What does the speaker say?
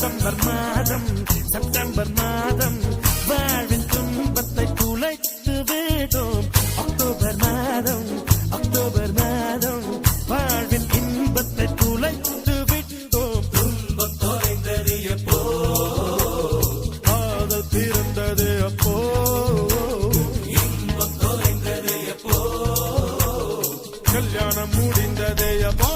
September மாதம் September மாதம் வாழ்வின் துன்பத்தை குலைத்து விடும். அக்டோபர் மாதம் அக்டோபர் மாதம் வாழ்வின் இன்பத்தை குலைத்து விட்டோம். துன்பம் தொலைந்தது எப்போ? காதல் பிறந்தது அப்போ? இன்பம் தொலைந்தது எப்போ? கல்யாணம் முடிந்தது எப்போ?